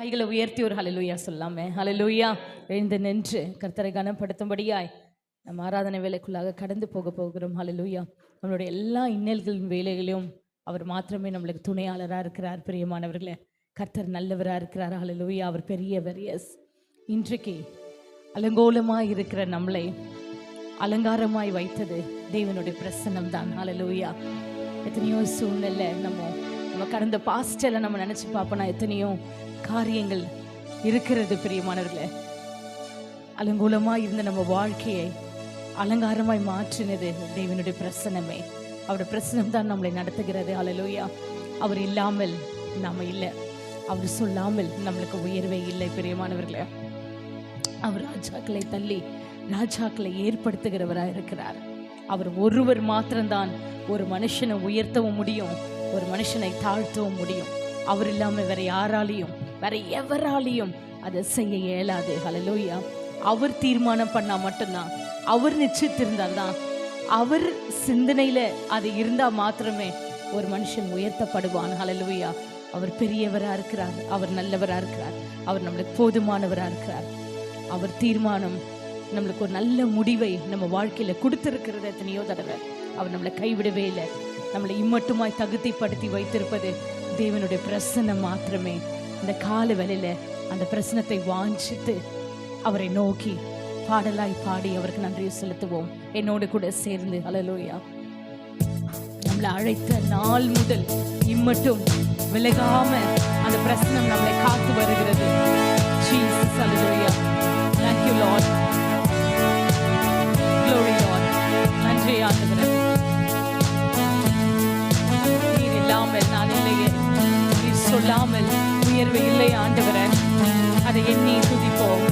கைகளை உயர்த்தி ஒரு ஹலலூயா சொல்லாமே. ஹலலூயா எழுந்து நின்று கர்த்தரை கனப்படுத்தும்படியாய் நம்ம ஆராதனை வேலைக்குள்ளாக கடந்து போக போகிறோம். ஹலலூயா நம்மளுடைய எல்லா இன்னல்களின் வேலைகளையும் அவர் மாத்திரமே நம்மளுக்கு துணையாளராக இருக்கிறார் பிரியமானவர்களே. கர்த்தர் நல்லவராக இருக்கிறார். ஹலலூயா அவர் பெரியவர். எஸ் இன்றைக்கு அலங்கோலமாக இருக்கிற நம்மளை அலங்காரமாய் வைத்தது தேவனுடைய பிரசன்னம் தான் ஹலலூயா எத்தனையோ சூழ்நிலை நம்ம நம்ம கடந்த பாஸ்டில் நம்ம நினச்சி பார்ப்போம்னா எத்தனையோ காரியங்கள் இருக்கிறது பிரியமானவர்களே. அலங்கூலமாக இருந்த நம்ம வாழ்க்கையை அலங்காரமாய் மாற்றினது தேவனுடைய பிரசனமே அவருடைய பிரசனம் தான் நம்மளை நடத்துகிறது. ஹalleluya அவர் இல்லாமல் நாம இல்லை. அவர் சொல்லாமல் நம்மளுக்கு உயர்வே இல்லை பிரியமானவர்களே. அவர் ராஜாக்களை தள்ளி ராஜாக்களை ஏற்படுத்துகிறவராக இருக்கிறார். அவர் ஒருவர் மாத்திரம்தான் ஒரு மனுஷனை உயர்த்தவும் முடியும். ஒரு மனுஷனை தாழ்த்தவும் முடியும். அவர் இல்லாமல் வேற யாராலையும் வேற எவராலையும் அதை செய்ய இயலாது. ஹலலோயா அவர் தீர்மானம் பண்ணா மட்டும்தான் அவர் நிச்சயத்திருந்தால் தான் அவர் சிந்தனையில அது இருந்தா மாத்திரமே ஒரு மனுஷன் உயர்த்தப்படுவான். ஹலலோயா அவர் பெரியவரா இருக்கிறார் அவர் நல்லவரா இருக்கிறார் அவர் நம்மளுக்கு போதுமானவரா இருக்கிறார். அவர் தீர்மானம் நம்மளுக்கு ஒரு நல்ல முடிவை நம்ம வாழ்க்கையில கொடுத்திருக்கிறது எத்தனையோ தடவை அவர் நம்மளை கைவிடவே இல்லை. நம்மளை இம்மட்டுமாய் தகுதிப்படுத்தி வைத்திருப்பது தேவனுடைய பிரசன்னம் மாத்திரமே. இந்த கால வேளையில அந்த பிரசனத்தை வாஞ்சித்து அவரை நோக்கி பாடலாய் பாடி அவருக்கு நன்றியை செலுத்துவோம். என்னோடு கூட சேர்ந்து. ஹalleluya நம்மளை அழைத்த நாள் முதல் இம்மட்டும் விலகாம அந்த பிரசனம் நம்மளை காத்து வருகிறது. நன்றி ஆண்டவரே. கொள்ளாமல் உயர்வு இல்லை ஆண்டவரே. அதை எண்ணி துதிப்போம்.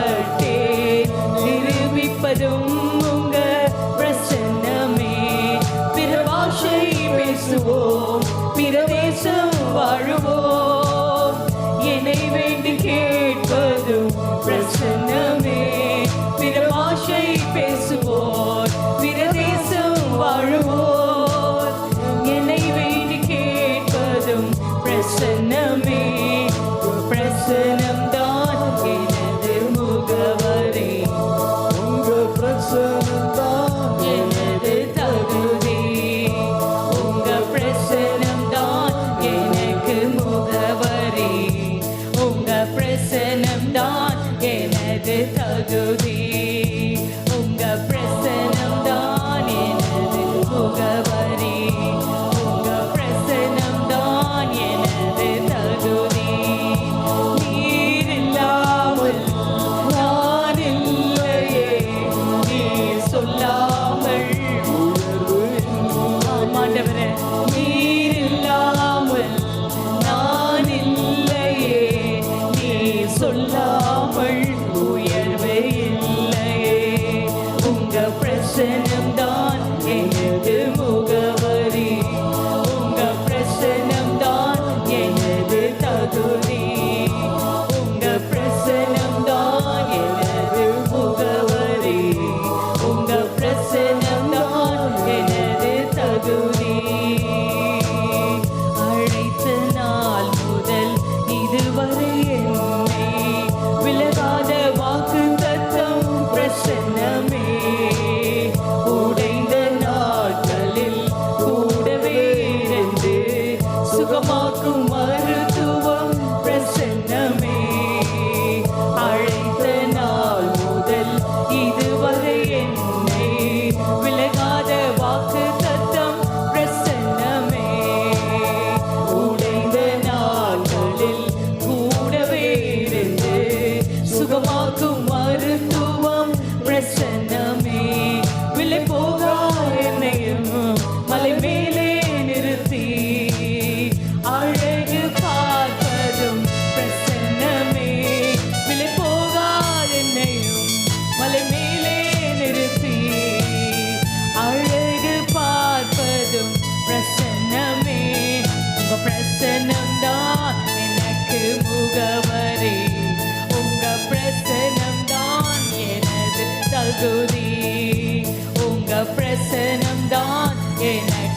பட்டே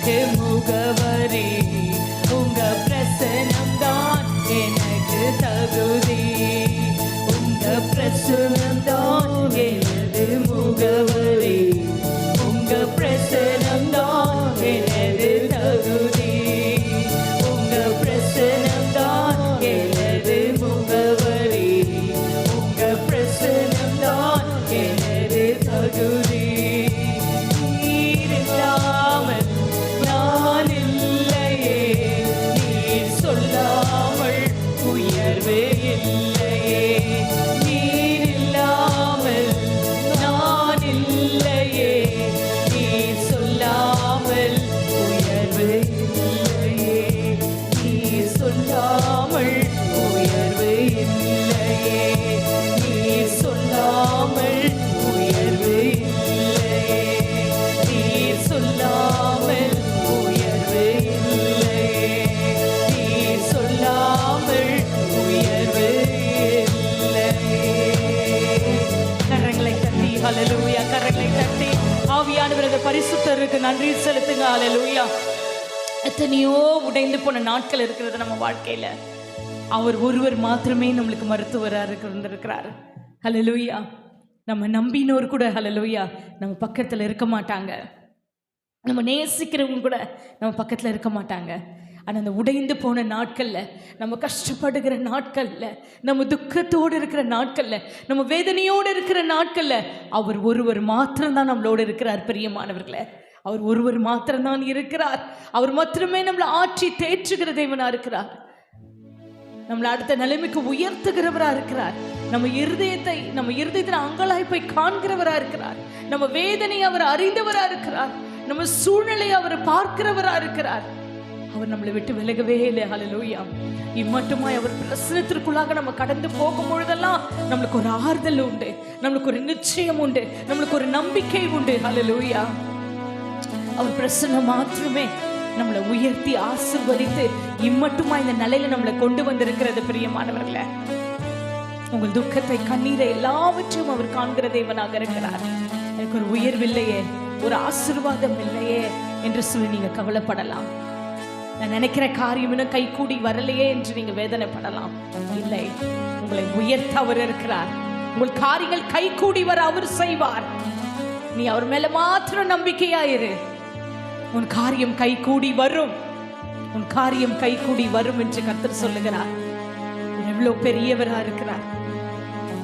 எனக்கு முகவரி உங்க பிரசனம் தான் எனக்கு தகுதி. உங்க பிரசனம் தான் எனது முகவரி. உங்க பிரசனம் தான் எனது தகுதி. உங்க பிரசனம் தான் எனது முகவரி. உங்க பிரசனம் தான் எனது தகுதி. எத்தனையோ உடைந்து போன நாட்கள் இருக்கிறது நம்ம வாழ்க்கையில. அவர் ஒருவர் மாத்திரமே நம்மளுக்கு மருத்துவராக இருந்திருக்கிறார். ஹalleluya. நம்ம நம்பினோர் கூட ஹalleluya. நம்ம பக்கத்தில் இருக்க மாட்டாங்க. நம்ம நேசிக்கிறவங்க கூட நம்ம பக்கத்தில் இருக்க மாட்டாங்க. ஆனால் அந்த உடைந்து போன நாட்களில் நம்ம கஷ்டப்படுகிற நாட்களில் நம்ம துக்கத்தோடு இருக்கிற நாட்களில் நம்ம வேதனையோடு இருக்கிற நாட்களில் அவர் ஒருவர் மாத்திரம்தான் நம்மளோட இருக்கிறார் பிரியமானவர்களே. அவர் ஒருவர் மாத்திரம்தான் இருக்கிறார். அவர் மாத்திரமே நம்மளை ஆற்றி தேற்றுகிற தேவனா இருக்கிறார். நம்மளை அடுத்த நிலைமைக்கு உயர்த்துகிறவரா இருக்கிறார். நம்ம இருதயத்தை நம்ம இருதயத்தின் அங்கலாய்ப்பை காண்கிறவரா இருக்கிறார். நம்ம வேதனையை அவர் அறிந்தவரா இருக்கிறார். நம்ம சூழ்நிலையை அவர் பார்க்கிறவரா இருக்கிறார். அவர் நம்மளை விட்டு விலகவே இல்லை. ஹalleluya இம்மட்டுமாய் அவர் பிரசனத்திற்குள்ளாக நம்ம கடந்து போகும் பொழுதெல்லாம் நம்மளுக்கு ஒரு ஆறுதல் உண்டு. நம்மளுக்கு ஒரு நிச்சயம் உண்டு. நம்மளுக்கு ஒரு நம்பிக்கை உண்டு. ஹalleluya அவர் பிரசன்னம் மாத்திரமே நம்மளை உயர்த்தி ஆசிர்வதித்து இம்மட்டுமா இந்த நிலையில நம்மளை கொண்டு வந்திருக்கிறது பிரியமானவர்களை. உங்கள் துக்கத்தை கண்ணீரை எல்லாவற்றையும் அவர் காண்கிற தேவனாக இருக்கிறார். எனக்கு ஒரு உயர்வில்லையே ஒரு ஆசிர்வாதம் இல்லையே என்று சொல்லி நீங்க கவலைப்படலாம். நான் நினைக்கிற காரியம் இன்னும் கைகூடி வரலையே என்று நீங்க வேதனைப்படலாம். இல்லை உங்களை உயர்த்த அவர் இருக்கிறார். உங்கள் காரியங்கள் கைகூடி வர அவர் செய்வார். நீ அவர் மேல மாத்திரம் நம்பிக்கையாயிரு. உன் காரியம் கைகூடி வரும். உன் காரியம் கை கூடி வரும் என்று கத்தர் சொல்லுகிறார். எவ்வளவு பெரியவரா இருக்கிறார்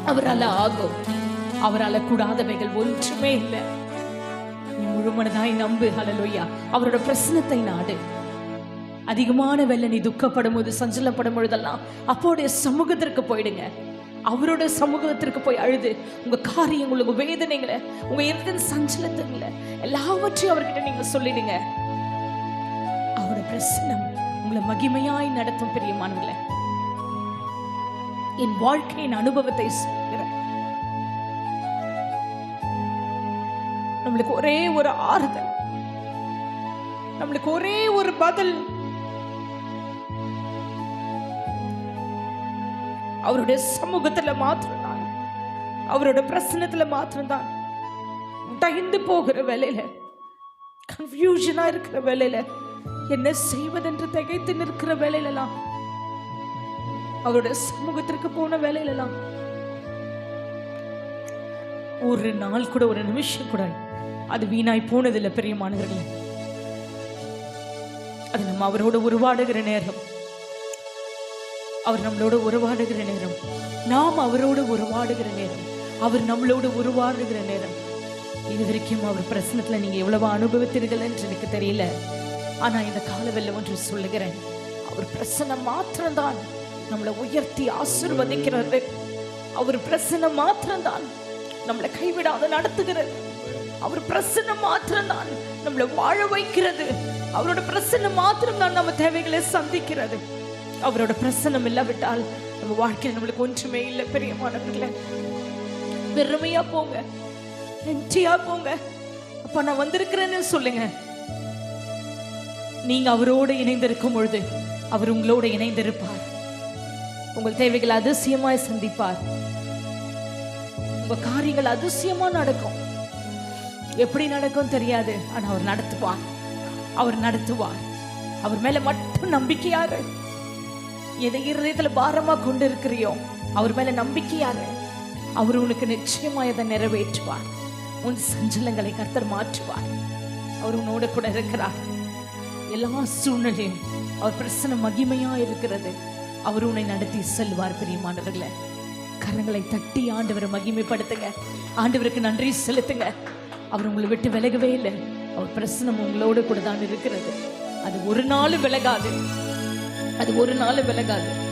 அவரால ஆகும். அவரால கூடாதவைகள் ஒன்றுமே இல்லை. நீ முழுமனதாய் நம்பு. ஹலலோயா அவரோட பிரசனத்தை நாடு. அதிகமான வெள்ள நீ துக்கப்படும் போது சஞ்சலப்படும் பொழுதெல்லாம் அப்போடைய சமூகத்திற்கு போயிடுங்க. அவரோட சமூகத்திற்கு போய் அழுது. உங்க காரியங்கள் உங்க வேதனைகளை உங்க இருந்த சஞ்சலத்துங்களை எல்லாவற்றையும் அவர்கிட்ட நீங்க சொல்லிடுங்க. அவரோட பிரசனம் உங்களை மகிமையாய் நடத்தும் பெரியமானவர்களே. என் வாழ்க்கையின் அனுபவத்தை சொல்கிறேன் நம்மளுக்கு ஒரே ஒரு ஆறுதல். நம்மளுக்கு ஒரே ஒரு பதில். அவருடைய சமூகத்துல மாத்திரம்தான். அவரோட பிரசனத்துல மாத்திரம்தான். தகிந்து போகிற வேலையில கன்ஃபியூஷனா இருக்கிற வேலையில என்ன செய்வதென்று திகைத்து நிற்கிற வேலையிலலாம் அவரோட சமூகத்திற்கு போன வேலையிலலாம் ஒரு நாள் கூட ஒரு நிமிஷம் கூட அது வீணாய் போனதில்லை பெரியமானவர்களே. அது நம்ம அவரோட உருவாடுகிற நேரம். அவர் நம்மளோட உருவாடுகிற நேரம். நாம் அவரோடு உருவாடுகிற நேரம். அவர் நம்மளோடு உருவாடுகிற நேரம். இது வரைக்கும் அவர் பிரசனத்தில் நீங்கள் எவ்வளவு அனுபவித்தீர்கள் என்று எனக்கு தெரியல. ஆனால் இந்த காலவெல்ல ஒன்று சொல்லுகிறேன். அவர் பிரசனம் மாத்திரம்தான் நம்மளை உயர்த்தி ஆசிர்வதிக்கிறது. அவர் பிரசனம் மாத்திரம்தான் நம்மளை கைவிடாத நடத்துகிறது. அவர் பிரசன்னம் மாத்திரம்தான் நம்மளை வாழ வைக்கிறது. அவரோட பிரசன்னம் மாத்திரம்தான் நம்ம தேவைகளை சந்திக்கிறது. அவரோட பிரசன்னம் இல்லாவிட்டால் நம்ம வாழ்க்கையில் நம்மளுக்கு ஒன்றுமே இல்லை பெரியமானவர்களே வெறுமையா போங்க. எம்டியா போங்க. அப்ப நான் வந்திருக்கிறேன்னு சொல்லுங்க. நீங்க அவரோடு இணைந்திருக்கும் பொழுது அவர் உங்களோட இணைந்திருப்பார். உங்கள் தேவைகளை அதிசயமாய் சந்திப்பார். உங்க காரியங்கள் அதிசயமா நடக்கும். எப்படி நடக்கும் தெரியாது ஆனா அவர் நடத்துவார். அவர் நடத்துவார். அவர் மேல மட்டும் நம்பிக்கையாக எதை இருதயத்துல பாரமா கொண்டு இருக்கிறியோ அவர் மேல நம்பிக்கையாரு. அவர் உனக்கு நிச்சயமா இதை நிறைவேற்றுவார். உன் சஞ்சலங்களை கர்த்தர் மாற்றுவார். அவர் உன்னோட கூட இருக்கிறார். எல்லா சூழ்நிலையும் அவர் பிரசன மகிமையா இருக்கிறது. அவர் உன்னை நடத்தி செல்வார் பிரியமானவர்களே. கரங்களை தட்டி ஆண்டவரை மகிமைப்படுத்துங்க. ஆண்டவருக்கு நன்றி செலுத்துங்க. அவர் உங்களை விட்டு விலகவே இல்லை. அவர் பிரசனம் உங்களோடு கூட தான் இருக்கிறது. அது ஒரு நாளும் விலகாது. அது ஒரு நாள் விலகாது.